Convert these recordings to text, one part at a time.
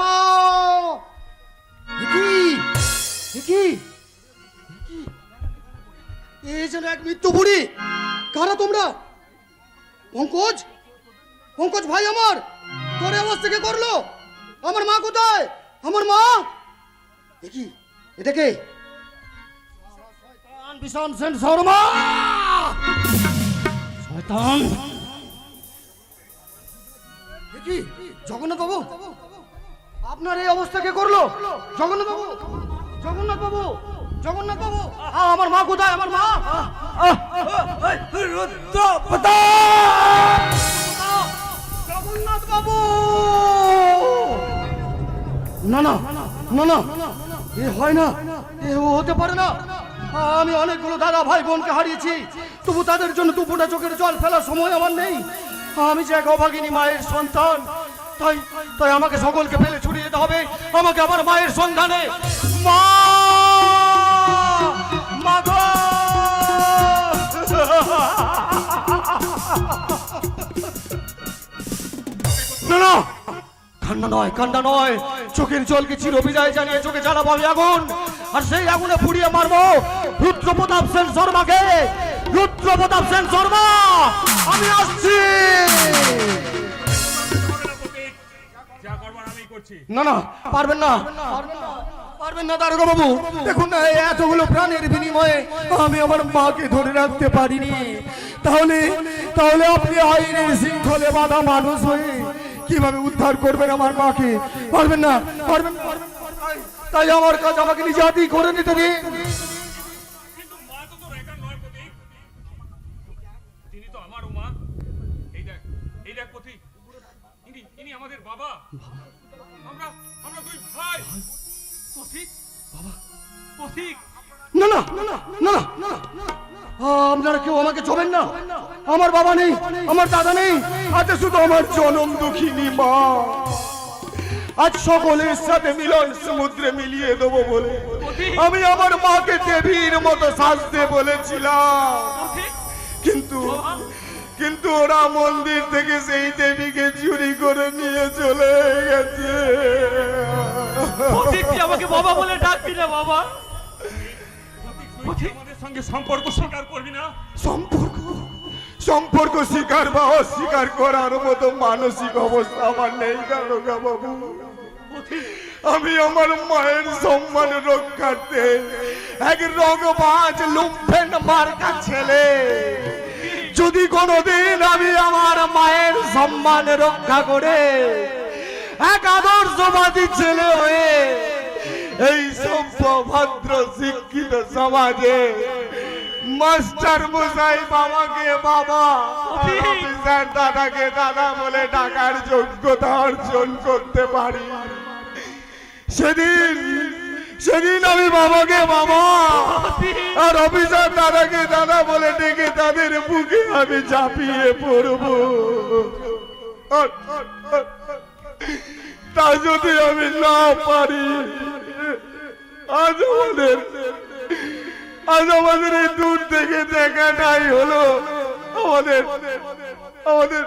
মা কি কি এই যেন এক মৃত্যু বুড়ি! কারা তোমরা? পঙ্কজ? পঙ্কজ ভাই আমার! তোর আওয়াজ থেকে করল? আমার মা কোথায়? আমার মা? দেখি, এটা কে? ভীষণ সেন শর্মা! শয়তান! দেখি জগন্নাথ বাবু আপনার এই অবস্থা কে করল? জগন্নাথ বাবু জগন্নাথ বাবু জগন্নাথ বাবু আমার মা কোথায়? আমার মা? জগন্নাথ বাবু না না না না, এ হয় না। এ হতে পারে না। আমি অনেকগুলো দাদা ভাই বোনকে হারিয়েছি। তবু তাদের জন্য দু ফোঁটা চোখের জল ফেলার সময় আমার নেই। আমি যে এক অভাগিনী মায়ের সন্তান, তাই তাই আমাকে সকলকে ফেলে যেতে হবে। আমাকে আমার মায়ের সন্ধানে। মা! না কান্না নয় কান্না নয়। চোখের জলকে চির বিজয় জানিয়ে চোখে জ্বালাবো আমি আগুন? আর সেই আগুনে পুড়িয়ে মারবো রুদ্র প্রতাপ সেন শর্মাকে। রুদ্র প্রতাপ সেন শর্মা, আমি আসছি! না না পারবেন না। পারবেন না দারোগা বাবু। দেখুন না এতগুলো প্রাণের বিনিময়ে আমি আমার মাকে ধরে রাখতে পারিনি। তাহলে তাহলে আপনি আইনের শৃঙ্খলে বাধা মানুষ হয়ে কীভাবে উদ্ধার করবেন আমার মাকে? পারবেন না পারবেন। তাই- আমার কাজ আমাকে নিজে হাতেই করে নিতে দিন আমাদের বাবা। না না না না না না না আপনারা কেউ আমাকে ছোবেন না। আমার বাবা নেই আমার দাদা নেই। আছে শুধু আমার জনম দুঃখিনী মা। আজ সকলের সাথে মিলন সমুদ্রে মিলিয়ে দেবো বলে। আমি আমার মাকে দেবীর মতো সাজতে বলেছিলাম। কিন্তু কিন্তু ওরা মন্দির থেকে সেই দেবীকে চুরি করে নিয়ে চলে গেছে। তুই আমাকে বাবা বলে ডাকবি না বাবা। আমাদের সঙ্গে সম্পর্ক স্বীকার করবি না। সম্পর্ক? সম্পর্ক স্বীকার বা অস্বীকার করার মতো মানসিক অবস্থা আমার নেই দারোগা বাবু? আমি আমার মায়ের সম্মান রক্ষার্থে এক রগবাজ লুম্ফেন মার্কা ছেলে। যদি কোনোদিন আমি আমার মায়ের সম্মান রক্ষা করে এক আদর্শবাদী ছেলে হয়ে এই সভ্য ভদ্র শিক্ষিত সমাজে মাস্টার মশাই বাবাকে বাবা অফিসার দাদাকে দাদা বলে ডাকার যোগ্যতা অর্জন করতে পারি। সেদিন সেদিন আমি বাবাকে বাবা আর অফিসার দাদাকে দাদা বলে ডেকে তাদের বুকে আমি ঝাঁপিয়ে পড়ব। তা যদি আমি না পারি, আজ আমাদের আজ আমাদের এই দূর থেকে দেখা নাই হলো। আমাদের আমাদের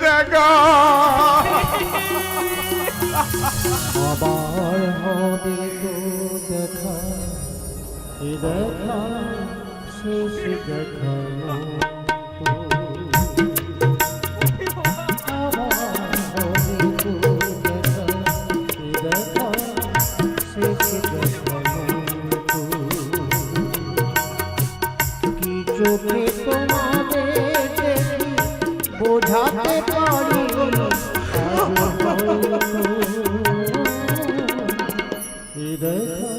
দেখা। আবার হবে তো দেখা। দেখা, শেষ দেখা। চোখে তোমাদেরকে বোঝাতে পারি হৃদয়